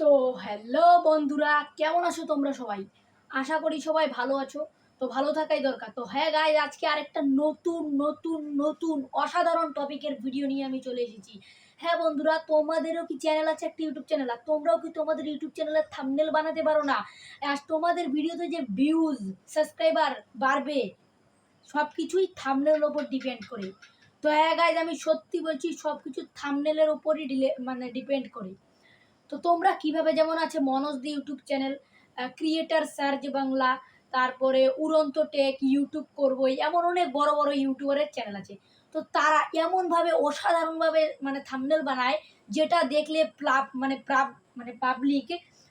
তো হ্যালো বন্ধুরা, কেমন আছো তোমরা সবাই? আশা করি সবাই ভালো আছো। তো ভালো থাকাই দরকার। তো হ্যাঁ গাই আজকে আরেকটা নতুন নতুন নতুন অসাধারণ টপিকের ভিডিও নিয়ে আমি চলে এসেছি। হ্যাঁ বন্ধুরা, তোমাদেরও কি চ্যানেল আছে, একটা ইউটিউব চ্যানেল আর তোমরাও কি তোমাদের ইউটিউব চ্যানেলের থামনেল বানাতে পারো না? আর তোমাদের ভিডিওতে যে ভিউজ সাবস্ক্রাইবার বাড়বে সব কিছুই থামনেলের ওপর ডিপেন্ড করে। তো হ্যাঁ গাইজ আমি সত্যি বলছি সব কিছু থামনেলের ওপরই ডিলে মানে ডিপেন্ড করে। তো তোমরা কীভাবে যেমন আছে Manoj the YouTube channel creator search Bangla তারপরে উড়ন্ত টেক, ইউটিউব করবই এমন অনেক বড় বড় ইউটিউবারের চ্যানেল আছে। তো তারা এমনভাবে অসাধারণভাবে মানে থামনেল বানায়, যেটা দেখলে প্লাব মানে প্রাব মানে পাবলিক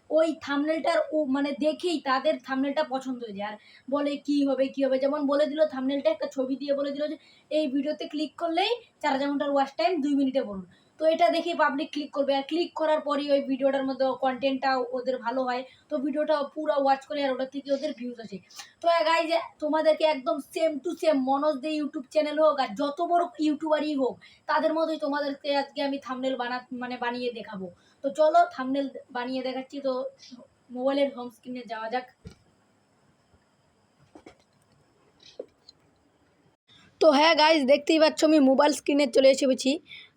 ওই থামনেলটার ও মানে দেখেই তাদের থামনেলটা পছন্দ হয়ে যায়। আর বলে কি হবে কি হবে, যেমন বলে দিল থামনেলটা একটা ছবি দিয়ে বলে দিল যে, এই ভিডিওতে ক্লিক করলেই চার হাজার ঘণ্টার ওয়াচ টাইম দুই মিনিটে বলুন তো এটা দেখে পাবলিক ক্লিক করবে। আর ক্লিক করার পরই ওই ভিডিওটার মধ্যে কন্টেন্টটা ওদের ভালো হয়। তো ভিডিওটা পুরো ওয়াচ করে আর ওটার থেকে ওদের ভিউজ আছে তো গাই যে তোমাদেরকে একদম same to same Manoj the YouTube channel হোক আর যত বড় ইউটিউবারই হোক, তাদের মতোই তোমাদেরকে আজকে আমি থামনেল বানা মানে বানিয়ে দেখাবো। তো চলো থামনেল বানিয়ে দেখাচ্ছি। তো মোবাইলের হোম স্ক্রিনে যাওয়া যাক। তো হ্যাঁ গাইজ দেখতেই পাচ্ছ আমি মোবাইল স্ক্রিনে চলে এসেছি।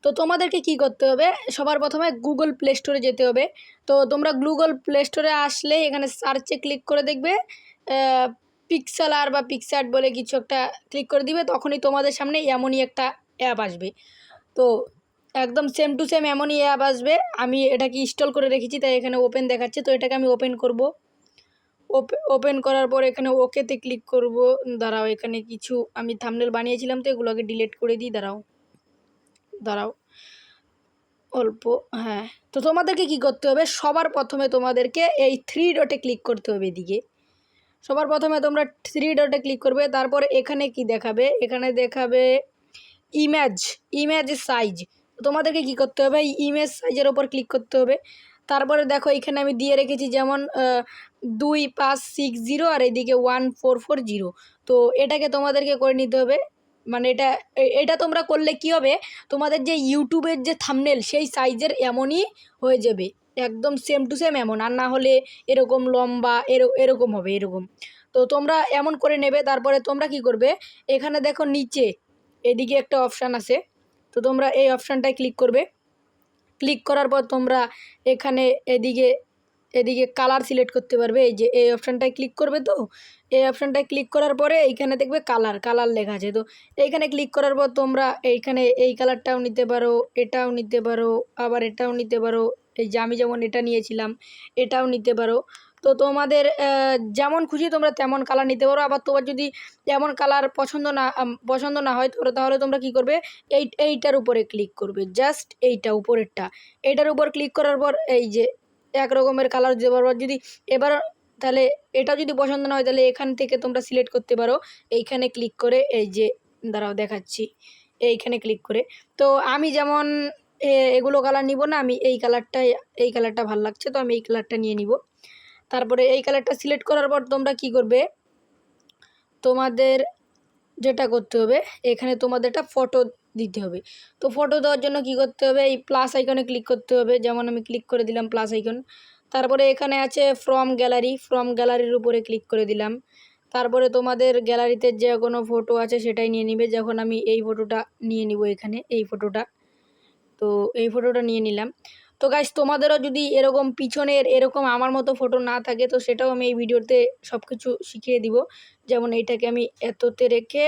তো তোমাদেরকে কি করতে হবে? সবার প্রথমে গুগল প্লে স্টোরে যেতে হবে। তো তোমরা গুগল প্লে স্টোরে আসলে এখানে সার্চে ক্লিক করে দেখবে পিক্সেলার বা পিক্সার্ট বলে কিছু একটা ক্লিক করে দিবে, তখনই তোমাদের সামনে এমনই একটা অ্যাপ আসবে। তো একদম সেম টু সেম এমনই অ্যাপ আসবে। আমি এটাকে ইনস্টল করে রেখেছি, তাই এখানে ওপেন দেখাচ্ছে। তো এটাকে আমি ওপেন করব। ওপেন করার পর এখানে ওকেতে ক্লিক করব। দাঁড়াও, এখানে কিছু আমি থামনেল বানিয়েছিলাম, তো এগুলোকে ডিলিট করে দিই, দাঁড়াও। দাঁড়াও। অল্প হ্যাঁ। তো তোমাদেরকে কি করতে হবে? সবার প্রথমে তোমাদেরকে এই থ্রি ডটে ক্লিক করতে হবে এদিকে। সবার প্রথমে তোমরা থ্রি ডটে ক্লিক করবে, তারপর এখানে কি দেখাবে? এখানে দেখাবে ইমেজ ইমেজ সাইজ তোমাদেরকে কি করতে হবে? ইমেজ সাইজের ওপর ক্লিক করতে হবে। তারপরে দেখো, এখানে আমি দিয়ে রেখেছি যেমন দুই, পাঁচ সিক্স জিরো আর এদিকে ওয়ান ফোর ফোর জিরো তো এটাকে তোমাদেরকে করে নিতে হবে। মানে এটা এটা তোমরা করলে কি হবে? তোমাদের যে ইউটিউবের যে থামনেল সেই সাইজের এমনই হয়ে যাবে। একদম সেম টু সেম এমন। আর না হলে এরকম লম্বা এরকম হবে, এরকম। তো তোমরা এমন করে নেবে, তারপরে তোমরা কি করবে? এখানে দেখো নিচে, এদিকে একটা অপশান আছে। তো তোমরা এই অপশানটায় ক্লিক করবে। ক্লিক করার পর তোমরা এখানে এদিকে এদিকে কালার সিলেক্ট করতে পারবে। এই যে এই অপশানটায় ক্লিক করবে তো? এই অপশানটায় ক্লিক করার পরে এইখানে দেখবে কালার কালার লেখা আছে। তো এইখানে ক্লিক করার পর তোমরা এইখানে এই কালারটাও নিতে পারো, এটাও নিতে পারো, আবার এটাও নিতে পারো। এই যে আমি যেমন এটা নিয়েছিলাম, এটাও নিতে পারো। তো তোমাদের যেমন খুশি তোমরা তেমন কালার নিতে পারো। আবার তোমার যদি তেমন কালার পছন্দ না পছন্দ না হয়, তোমরা তাহলে তোমরা কি করবে? এই, এইটার উপরে ক্লিক করবে। জাস্ট এইটা, উপরেরটা। এইটার উপর ক্লিক করার পর এই যে এক রকমের কালার দেওয়ার পর যদি এবার তাহলে এটা যদি পছন্দ না হয়, তাহলে এখান থেকে তোমরা সিলেক্ট করতে পারো। এইখানে ক্লিক করে এই যে, দাঁড়াও দেখাচ্ছি। এইখানে ক্লিক করে। তো আমি যেমন এগুলো কালার নিব না, আমি এই কালারটাই এই কালারটা ভালো লাগছে, তো আমি এই কালারটা নিয়ে নিব। তারপরে এই কালারটা সিলেক্ট করার পর তোমরা কি করবে? তোমাদের যেটা করতে হবে, এখানে তোমাদের একটা ফটো দিতে হবে। তো ফটো দেওয়ার জন্য কি করতে হবে? এই প্লাস আইকনে ক্লিক করতে হবে। যেমন আমি ক্লিক করে দিলাম প্লাস আইকন তারপরে এখানে আছে ফ্রম গ্যালারি ফ্রম গ্যালারির উপরে ক্লিক করে দিলাম। তারপরে তোমাদের গ্যালারিতে যে কোনো ফটো আছে সেটাই নিয়ে নিবে। যখন আমি এই ফটোটা নিয়ে নিব এখানে, এই ফটোটা তো এই ফটোটা নিয়ে নিলাম। তো গাইস তোমাদেরও যদি এরকম পিছনের এরকম আমার মতো ফটো না থাকে, তো সেটাও আমি এই ভিডিওতে সব কিছু শিখিয়ে দিব। যেমন এইটাকে আমি এততে রেখে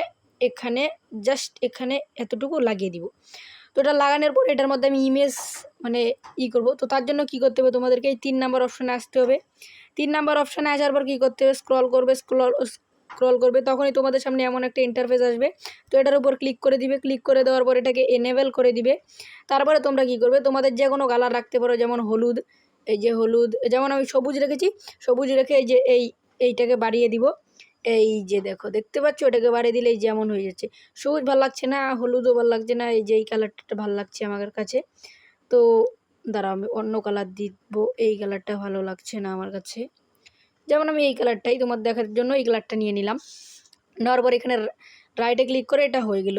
এখানে জাস্ট এখানে এতটুকু লাগিয়ে দিব। তো এটা লাগানোর পর এটার মধ্যে আমি ইমেজ মানে ই করব। তো তার জন্য কি করতে হবে? তোমাদেরকে এই তিন নাম্বার অপশানে আসতে হবে। তিন নাম্বার অপশানে আসার পর কী করতে হবে? স্ক্রল করবে স্ক্রল স্ক্রল করবে। তখনই তোমাদের সামনে এমন একটা ইন্টারফেস আসবে। তো এটার উপর ক্লিক করে দিবে। ক্লিক করে দেওয়ার পর এটাকে এনেবেল করে দিবে। তারপরে তোমরা কি করবে? তোমাদের যে কোনো কালার রাখতে পারো। যেমন হলুদ, এই যে হলুদ, যেমন আমি সবুজ রেখেছি, সবুজ রেখে এই যে এই, এইটাকে বাড়িয়ে দিব। এই যে দেখো, দেখতে পাচ্ছ? ওটাকে বাড়িয়ে দিলে যেমন হয়ে যাচ্ছে। সবুজ ভালো লাগছে না, হলুদও ভালো লাগছে না, এই যে এই কালারটা ভালো লাগছে আমার কাছে। তো দাঁড়াও, আমি অন্য কালার দিব, এই কালারটা ভালো লাগছে না আমার কাছে। যেমন আমি এই কালারটাই তোমার দেখার জন্য এই কালারটা নিয়ে নিলাম। নেওয়ার পর এখানে রাইটে ক্লিক করে এটা হয়ে গেল।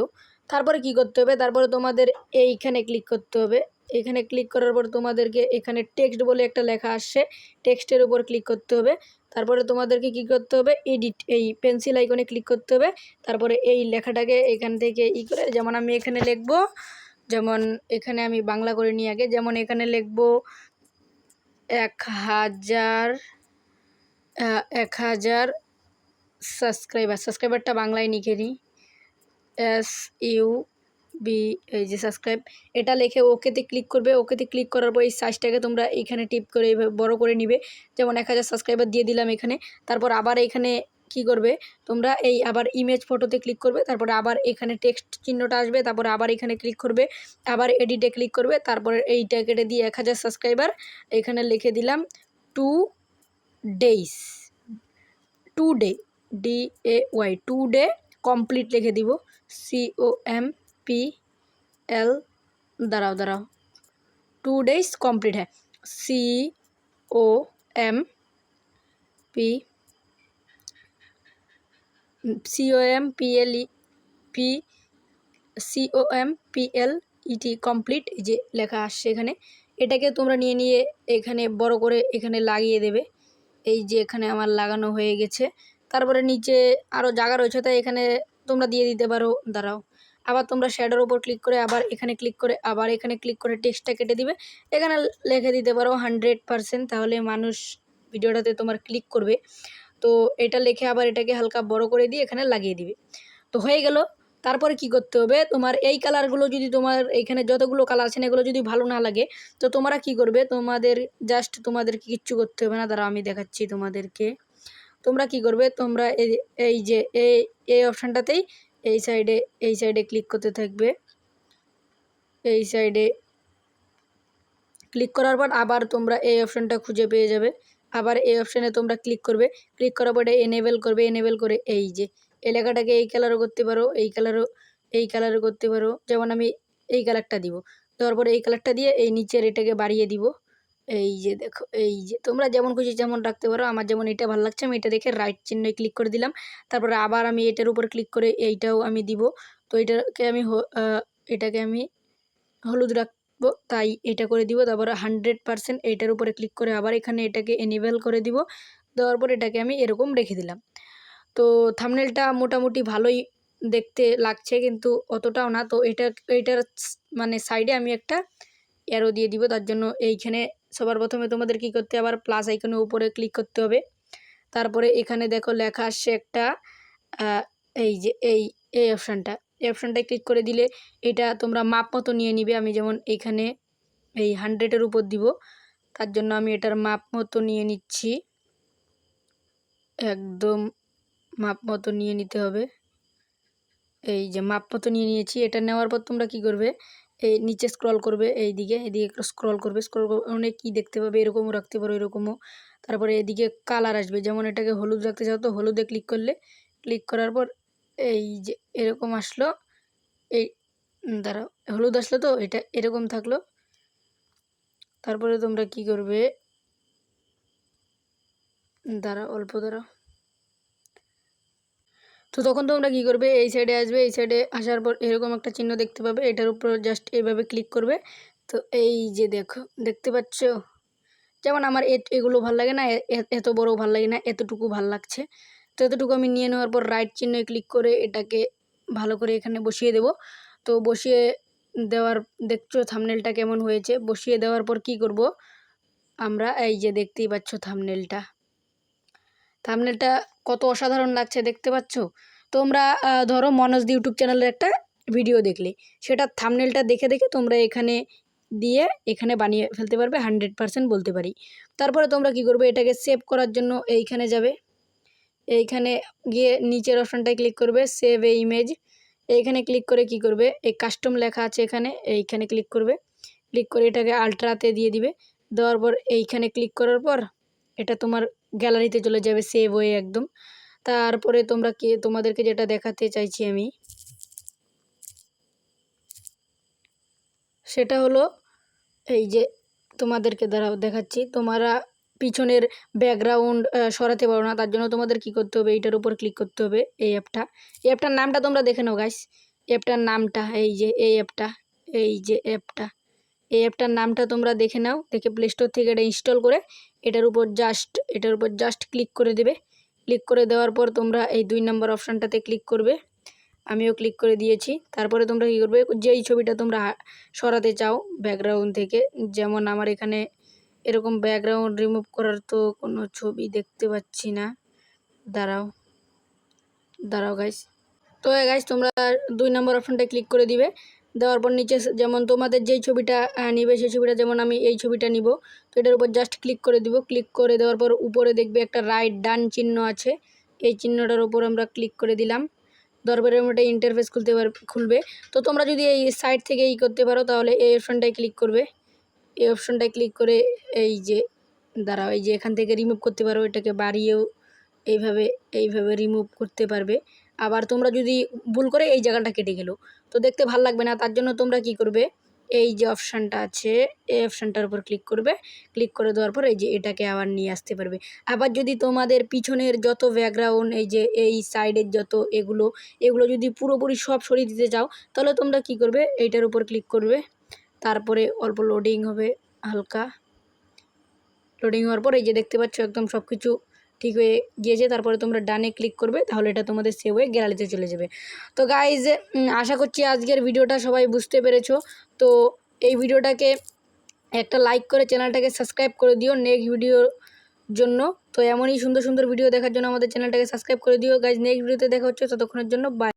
তারপরে কি করতে হবে? তারপরে তোমাদের এইখানে ক্লিক করতে হবে। এখানে ক্লিক করার পর তোমাদেরকে এখানে টেক্সট বলে একটা লেখা আসছে। টেক্সটের উপর ক্লিক করতে হবে। তারপরে তোমাদেরকে কি করতে হবে? এডিট এই পেন্সিল আইকনে ক্লিক করতে হবে। তারপরে এই লেখাটাকে এখান থেকে ই করে, যেমন আমি এখানে লিখব, যেমন এখানে আমি বাংলা করে নিই আগে, যেমন এখানে লিখব, এক হাজার এক হাজার সাবস্ক্রাইবার সাবস্ক্রাইবারটা বাংলায় লিখে নিই। এস ইউ বি, এই যে সাবস্ক্রাইব এটা লেখে ওকেতে ক্লিক করবে, ওকেতে ক্লিক করার পর এই সাইজটাকে তোমরা এইখানে টিপ করে বড় করে নিবে। যেমন এক হাজার সাবস্ক্রাইবার দিয়ে দিলাম এখানে। তারপর আবার এখানে কি করবে? তোমরা এই আবার ইমেজ ফটোতে ক্লিক করবে, তারপরে আবার এখানে টেক্সট চিহ্নটা আসবে, তারপরে আবার এখানে ক্লিক করবে, আবার এডিটে ক্লিক করবে, তারপরে এইটা কেটে দিয়ে এক হাজার সাবস্ক্রাইবার এখানে লিখে দিলাম two days two day D A Y two day complete লিখে দিব C O M P L দাঁড়াও দাঁড়াও। টু ডেজ কমপ্লিট হ্যাঁ C O M P C O M P L E P C O M P L E T complete যে লেখা আসছে এখানে। এটাকে তোমরা নিয়ে নিয়ে এখানে বড় করে এখানে লাগিয়ে দেবে। এই যে এখানে আমার লাগানো হয়ে গেছে। তারপরে নিচে আরও জায়গা রয়েছে, তাই এখানে তোমরা দিয়ে দিতে পারো। দাঁড়াও। আবার তোমরা শ্যাডোর ওপর ক্লিক করে আবার এখানে ক্লিক করে আবার এখানে ক্লিক করে টেক্সটটা কেটে দিবে। এখানে লিখে দিতে পারো হান্ড্রেড পারসেন্ট তাহলে মানুষ ভিডিওটাতে তোমার ক্লিক করবে। তো এটা লিখে আবার এটাকে হালকা বড় করে দিয়ে এখানে লাগিয়ে দিবে। তো হয়ে গেল। তারপরে কি করতে হবে? তোমার এই কালারগুলো যদি তোমার এইখানে যতগুলো কালার আছে এগুলো যদি ভালো না লাগে, তো তোমরা কি করবে? তোমাদের জাস্ট তোমাদেরকে কিচ্ছু করতে হবে না। দাঁড়া আমি দেখাচ্ছি তোমাদেরকে। তোমরা কি করবে? তোমরা এই এই যে, এই এই অপশানটাতেই এই সাইডে এই সাইডে ক্লিক করতে থাকবে। এই সাইডে ক্লিক করার পর আবার তোমরা এই অপশানটা খুঁজে পেয়ে যাবে। আবার এই অপশানে তোমরা ক্লিক করবে। ক্লিক করার পরে এনেবেল করবে এনেবেল করে এই যে এলাকাটাকে এই কালারও করতে পারো, এই কালারও এই কালারও করতে পারো। যেমন আমি এই কালারটা দিব। দেওয়ার এই কালারটা দিয়ে এই নিচের এটাকে বাড়িয়ে দিব। এই যে দেখো, এই যে তোমরা যেমন খুশি যেমন রাখতে পারো। আমার যেমন এটা ভালো লাগছে, আমি এটা দেখে রাইট চিহ্নে ক্লিক করে দিলাম। তারপরে আবার আমি এটার উপর ক্লিক করে এইটাও আমি দিব। তো এটাকে আমি এটাকে আমি হলুদ রাখব, তাই এটা করে দিব। তারপরে হান্ড্রেড পারসেন্ট এইটার উপরে ক্লিক করে আবার এখানে এটাকে এনেবেল করে দিব। দেওয়ার পর এটাকে আমি এরকম রেখে দিলাম। তো থামনেলটা মোটামুটি ভালোই দেখতে লাগছে, কিন্তু অতটাও না। তো এটা এইটার স- মানে সাইডে আমি একটা অ্যারো দিয়ে দিব। তার জন্য এইখানে সবার প্রথমে তোমাদের কি করতে আবার প্লাস আইকনের উপরে ক্লিক করতে হবে। তারপরে এখানে দেখো লেখা আসছে একটা এই যে, এই এই অপশানটা এই অপশানটায় ক্লিক করে দিলে এটা তোমরা মাপ মতো নিয়ে নিবে। আমি যেমন এইখানে এই হান্ড্রেডের উপর দিব, তার জন্য আমি এটার মাপ মতো নিয়ে নিচ্ছি। একদম মাপ মতো নিয়ে নিতে হবে। এই যে মাপ মতো নিয়ে নিয়েছি, এটা নেওয়ার পর তোমরা কি করবে? এই নিচে স্ক্রল করবে এই দিকে এদিকে স্ক্রল করবে স্ক্রল করবে অনেক কী দেখতে পাবে, এরকমও রাখতে পারো, এরকমও। তারপরে এদিকে কালার আসবে, যেমন এটাকে হলুদ রাখতে চাও তো, হলুদে ক্লিক করলে ক্লিক করার পর এই যে এরকম আসলো, এই দাঁড়াও, হলুদ আসলো তো, এটা এরকম থাকল। তারপরে তোমরা কি করবে? দাঁড়াও, অল্প দাঁড়াও। তো তখন তোমরা কী করবে? এই সাইডে আসবে, এই সাইডে আসার পর এরকম একটা চিহ্ন দেখতে পাবে, এটার উপর জাস্ট এইভাবে ক্লিক করবে। তো এই যে দেখো, দেখতে পাচ্ছ? যেমন আমার এগুলো ভালো লাগে না এত বড় ভালো লাগে না, এতটুকু ভালো লাগছে। তো এতটুকু আমি নিয়ে নেওয়ার পর রাইট চিহ্নে ক্লিক করে এটাকে ভালো করে এখানে বসিয়ে দেব। তো বসিয়ে দেওয়ার, দেখছ থামনেলটা কেমন হয়েছে? বসিয়ে দেওয়ার পর কি করব? আমরা এই যে দেখতেই পাচ্ছ থামনেলটা থামনেলটা কত অসাধারণ লাগছে দেখতে পাচ্ছ? তোমরা ধরো মনোজ ইউটিউব চ্যানেলের একটা ভিডিও দেখলে। সেটা থামনেলটা দেখে দেখে তোমরা এখানে দিয়ে এখানে বানিয়ে ফেলতে পারবে হান্ড্রেড পারসেন্ট বলতে পারি। তারপরে তোমরা কি করবে? এটাকে সেভ করার জন্য এইখানে যাবে। এইখানে গিয়ে নিচের অপশানটায় ক্লিক করবে সেভ এ ইমেজ এইখানে ক্লিক করে কি করবে? এই কাস্টম লেখা আছে এখানে, এইখানে ক্লিক করবে। ক্লিক করে এটাকে আলট্রাতে দিয়ে দিবে। দেওয়ার পর এইখানে ক্লিক করার পর, এটা তোমার গ্যালারিতে চলে যাবে সেভ হয়ে একদম। তারপরে তোমরা কি, তোমাদেরকে যেটা দেখাতে চাইছি আমি, সেটা হলো এই যে তোমাদেরকে দ্বারা দেখাচ্ছি। তোমরা পিছনের ব্যাকগ্রাউন্ড সরাতে পারো না, তার জন্য তোমাদের কি করতে হবে, এইটার উপর ক্লিক করতে হবে এই অ্যাপটা এই অ্যাপটার নামটা তোমরা দেখে নাও গাইস অ্যাপটার নামটা, এই যে, এই অ্যাপটা এই যে অ্যাপটা এই অ্যাপটার নামটা তোমরা দেখে নাও, দেখে প্লে স্টোর থেকে এটা ইনস্টল করে এটার উপর জাস্ট এটার উপর জাস্ট ক্লিক করে দেবে। ক্লিক করে দেওয়ার পর তোমরা এই দুই নম্বর অপশানটাতে ক্লিক করবে। আমিও ক্লিক করে দিয়েছি। তারপরে তোমরা কী করবে? যেই ছবিটা তোমরা সরাতে চাও ব্যাকগ্রাউন্ড থেকে, যেমন আমার এখানে এরকম ব্যাকগ্রাউন্ড রিমুভ করার তো কোনো ছবি দেখতে পাচ্ছি না। দাঁড়াও দাঁড়াও গাইস তো গাইস তোমরা দুই নম্বর অপশানটা ক্লিক করে দিবে। দেওয়ার পর নিচে যেমন তোমাদের যেই ছবিটা নিবে সেই ছবিটা যেমন আমি এই ছবিটা নিব। তো এটার উপর জাস্ট ক্লিক করে দিব। ক্লিক করে দেওয়ার পর উপরে দেখবে একটা রাইট ডান চিহ্ন আছে। এই চিহ্নটার উপর আমরা ক্লিক করে দিলাম। দরবারের আমরা ইন্টারফেস খুলতে পার খুলবে। তো তোমরা যদি এই সাইড থেকে এই করতে পারো, তাহলে এই অপশানটায় ক্লিক করবে। এই অপশানটায় ক্লিক করে এই যে, দাঁড়াও, এই যে এখান থেকে রিমুভ করতে পারো। এটাকে বাড়িয়েও এইভাবে এইভাবে রিমুভ করতে পারবে। আবার তোমরা যদি ভুল করে এই জায়গাটা কেটে গেলো। তো দেখতে ভালো লাগবে না, তার জন্য তোমরা কি করবে? এই যে অপশানটা আছে, এই অপশানটার উপর ক্লিক করবে। ক্লিক করে দেওয়ার পর এই যে এটাকে আবার নিয়ে আসতে পারবে। আবার যদি তোমাদের পিছনের যত ব্যাকগ্রাউন্ড এই যে এই সাইডের যত এগুলো এগুলো যদি পুরোপুরি সব সরিয়ে দিতে চাও, তাহলে তোমরা কি করবে? এইটার উপর ক্লিক করবে। তারপরে অল্প লোডিং হবে, হালকা। লোডিং হওয়ার পর এই যে দেখতে পাচ্ছ, একদম সব কিছু ঠিক হয়ে গিয়েছে, তারপরে তোমরা ডানে ক্লিক করবে, তাহলে এটা তোমাদের সেভ হয়ে গ্যালারিতে চলে যাবে। তো গাইজ আশা করছি আজকের ভিডিওটা সবাই বুঝতে পেরেছ। তো এই ভিডিওটাকে একটা লাইক করে চ্যানেলটাকে সাবস্ক্রাইব করে দিও নেক্সট ভিডিওর জন্য। তো এমনই সুন্দর সুন্দর ভিডিও দেখার জন্য আমাদের চ্যানেলটাকে সাবস্ক্রাইব করে দিও। গাইজ নেক্সট ভিডিওতে দেখা হচ্ছে, ততক্ষণের জন্য বাই